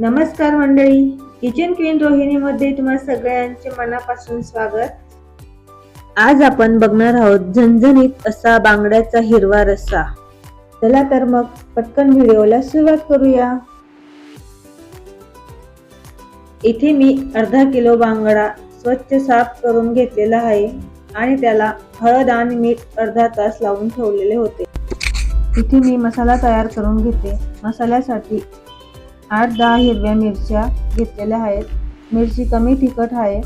नमस्कार मंडळी. Kitchen queen रोहिणीमध्ये तुम्हा सगळ्यांचे मनापासून स्वागत. आज आपण बघणार आहोत झणझणीत असा बांगड्याचा हिरवा रस्सा. चला तर मग पटकन व्हिडिओला सुरुवात करूया. इथे मी अर्धा किलो बांगडा स्वच्छ साफ करून घेतलेला आहे आणि त्याला हळद आणि मीठ अर्धा तास लावून ठेवलेले होते. इथे मी मसाला तयार करून घेते. मसाल्यासाठी आठ दहा हिरव्या मिरच्या घेतलेल्या आहेत. मिरची कमी तिखट आहे.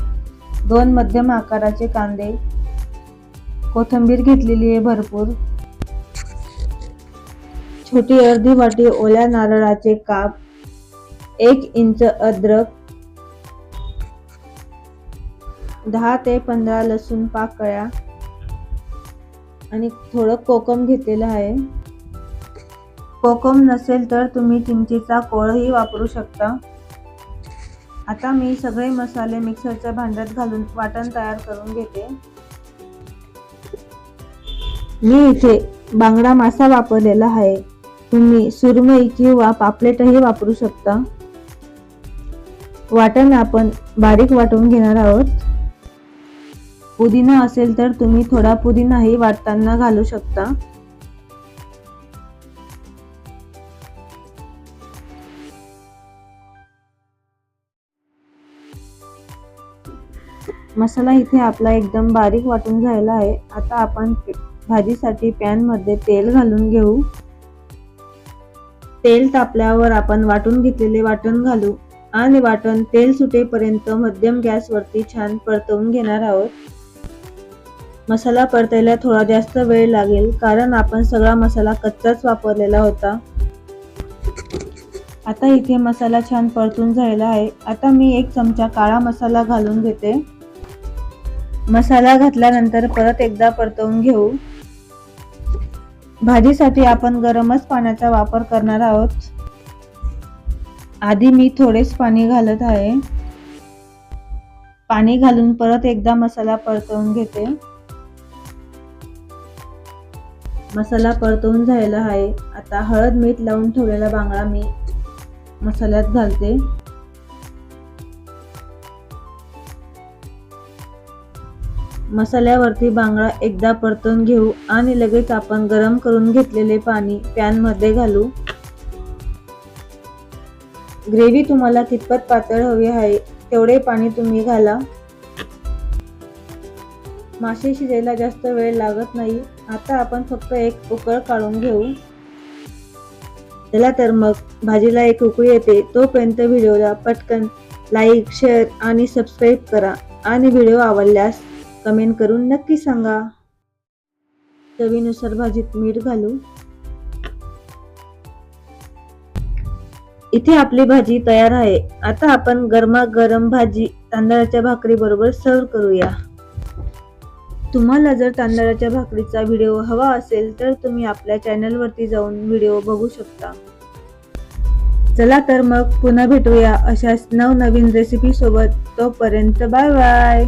दोन मध्यम आकाराचे कांदे. कोथिंबीर घेतलेली आहे भरपूर. छोटी अर्धी वाटी ओल्या नारळाचे काप. एक इंच अद्रक. दहा ते पंधरा लसूण पाकळ्या. आणि थोडं कोकम घेतलेलं आहे. कोकम नसेल तर तुम्ही चिंचेचा कोळही वापरू शकता. आता मी सगळे मसाले मिक्सरच्या भांड्यात घालून वाटण तयार करून घेते. मी इथे बांगडा मासा वापरलेला आहे. तुम्ही सुरमई किंवा पापलेटही वापरू शकता. वाटण आपण बारीक वाटून घेणार आहोत. पुदिना असेल तर तुम्ही थोडा पुदिनाही वाटताना घालू शकता. मसाला इथे आपला एकदम बारीक वाटून झालेला आहे. आता आपण भाजीसाठी पॅनमध्ये तेल घालून घेऊ. तेल तापल्यावर आपण वाटून घेतलेले वाटण घालू. आणि वाटण तेल सुटेपर्यंत मध्यम गॅसवरती छान परतवून घेणार आहोत. मसाला परतायला थोडा जास्त वेळ लागेल कारण आपण सगळा मसाला कच्चाच वापरलेला होता. आता इथे मसाला छान परतून झालेला आहे. आता मी एक चमचा काळा मसाला घालून घेते. मसाला घातल्यानंतर परत एकदा परतवून घेऊ. भाजीसाठी आपण गरमच पाण्याचा वापर करणार आहोत. आधी मी थोडेच पाणी घालत आहे. पाणी घालून परत एकदा मसाला परतवून घेते. मसाला परतवून झालेला आहे. आता हळद मीठ लावून ठेवलेला बांगडा मी मसाल्यात घालते. मसाल्यावरती बांगडा एकदा परतून घेऊ आणि लगेच आपण गरम करून घेतलेले पाणी पॅनमध्ये घालू. ग्रेव्ही तुम्हाला कितपत पातळ हवी आहे तेवढे पाणी तुम्ही घाला. मासे शिजायला जास्त वेळ लागत नाही आता आपण फक्त एक उकळ काढून घेऊ. चला तर मग भाजीला एक उकळी येते तोपर्यंत व्हिडिओला पटकन लाईक शेअर आणि सबस्क्राईब करा आणि व्हिडिओ आवडल्यास कमेंट करून नक्की सांगा. चवीनुसार भाजीत मीठ घालू इथे आपली भाजी तयार आहे. आता आपण गरमागरम भाजी तांदळाच्या भाकरी बरोबर सर्व करूया. तुम्हाला जर तांदळाच्या भाकरीचा व्हिडिओ हवा असेल तर तुम्ही आपल्या चॅनलवरती जाऊन व्हिडिओ बघू शकता. चला तर मग पुन्हा भेटूया अशाच नवनवीन रेसिपी सोबत. तोपर्यंत बाय बाय